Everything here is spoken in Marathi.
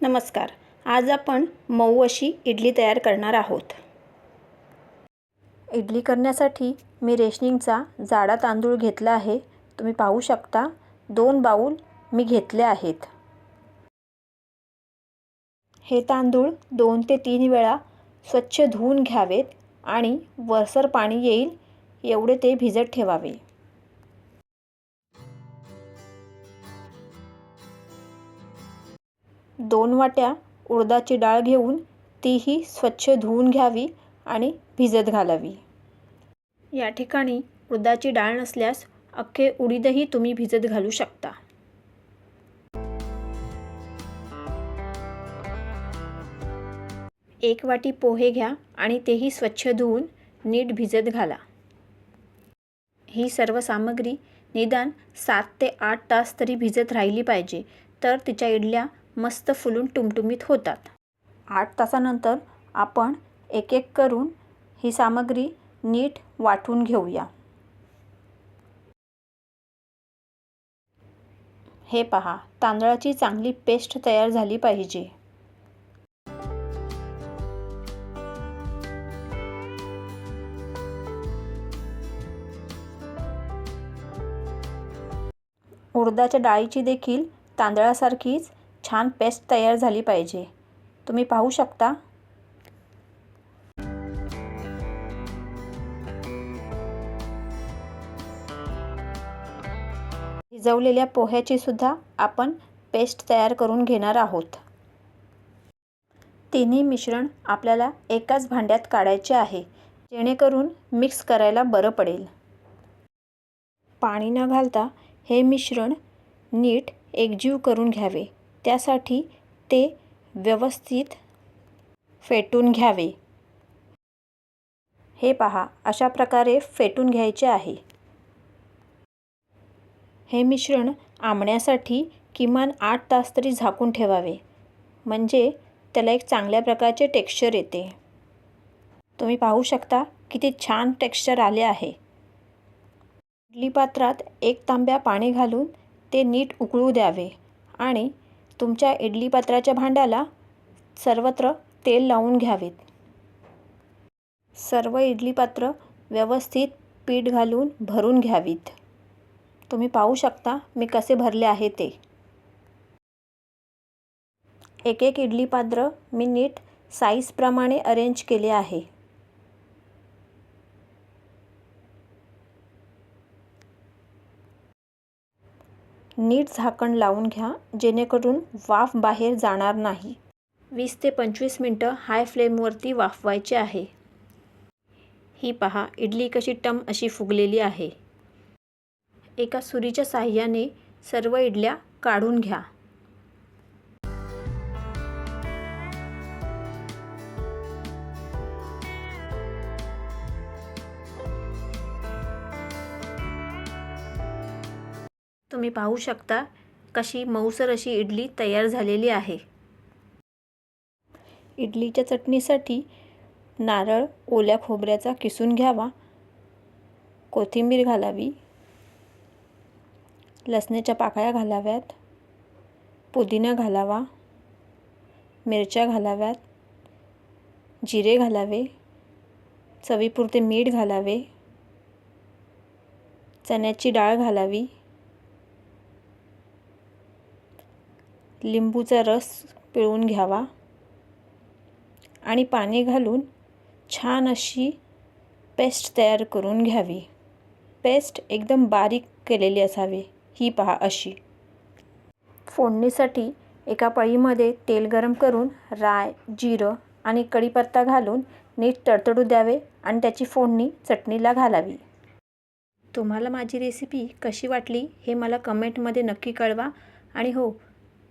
नमस्कार. आज आपण मऊ अशी इडली तयार करणार आहोत. इडली करण्यासाठी मी रेशनिंगचा जाडा तांदूळ घेतला आहे. तुम्ही पाहू शकता दोन बाऊल मी घेतले आहेत. हे तांदूळ दोन ते तीन वेळा स्वच्छ धुवून घ्यावेत आणि वरसर पाणी येईल एवढे ते भिजत ठेवावे. दोन वाट्या उडदाची डाळ घेऊन तीही स्वच्छ धुवून घ्यावी आणि भिजत घालावी. या ठिकाणी उडदाची डाळ नसल्यास अख्खे उडीदही तुम्ही भिजत घालू शकता. एक वाटी पोहे घ्या आणि तेही स्वच्छ धुवून नीट भिजत घाला. ही सर्व सामग्री निदान सात ते आठ तास तरी भिजत राहिली पाहिजे तर तिच्या इडल्या मस्त फुलून टुमटुमीत होतात. आठ तासानंतर आपण एक एक करून ही सामग्री नीट वाटून घेऊया. हे पहा तांदळाची चांगली पेस्ट तयार झाली पाहिजे. उडदाच्या डाळीची देखील तांदळासारखीच छान पेस्ट तयार झाली पाहिजे. तुम्ही पाहू शकता. भिजवलेल्या पोह्याची सुद्धा आपण पेस्ट तयार करून घेणार आहोत. तिन्ही मिश्रण आपल्याला एकाच भांड्यात काढायचे आहे जेणेकरून मिक्स करायला बरं पडेल. पाणी न घालता हे मिश्रण नीट एकजीव करून घ्यावे. त्यासाठी ते व्यवस्थित फेटून घ्यावे. हे पहा अशा प्रकारे फेटून घ्यायचे आहे. हे मिश्रण आंबण्यासाठी किमान आठ तास तरी झाकून ठेवावे. म्हणजे त्याला एक चांगल्या प्रकारचे टेक्स्चर येते. तुम्ही पाहू शकता किती छान टेक्स्चर आले आहे. इडली पात्रात एक तांब्या पाणी घालून ते नीट उकळू द्यावे आणि तुमच्या इडली पात्राच्या भांड्याला सर्वत्र तेल लावून घ्यावेत. सर्व इडली पात्र व्यवस्थित पीठ घालून भरून घ्यावीत. तुम्ही पाहू शकता मी कसे भरले आहे ते. एक एक इडली पात्र मी नीट साईजप्रमाणे अरेंज केले आहे. नीट झाकण लावून घ्या जेणेकरून वाफ बाहेर जाणार नाही. वीस ते पंचवीस मिनटं हाय फ्लेमवरती वाफवायचे आहे. ही पहा इडली कशी टम अशी फुगलेली आहे. एका सुरीच्या साह्याने सर्व इडल्या काढून घ्या. तुम्ही पाहू शकता कशी मऊसर अशी इडली तयार झालेली आहे. इडलीच्या चटणीसाठी नारळ ओल्या खोबऱ्याचा किसून घ्यावा. कोथिंबीर घालावी. लसण्याच्या पाकळ्या घालाव्यात. पुदिना घालावा. मिरच्या घालाव्यात. जिरे घालावे. चवीपुरते मीठ घालावे. चण्याची डाळ घालावी. लिंबूचा रस पिळून घ्यावा आणि पाणी घालून छान अशी पेस्ट तयार करून घ्यावी. पेस्ट एकदम बारीक केलेली असावी ही पहा अशी. फोडणीसाठी एका पळीमध्ये तेल गरम करून राय जिरं आणि कढीपत्ता घालून नीट तडतडू द्यावे आणि त्याची फोडणी चटणीला घालावी. तुम्हाला माझी रेसिपी कशी वाटली हे मला कमेंटमध्ये नक्की कळवा. आणि हो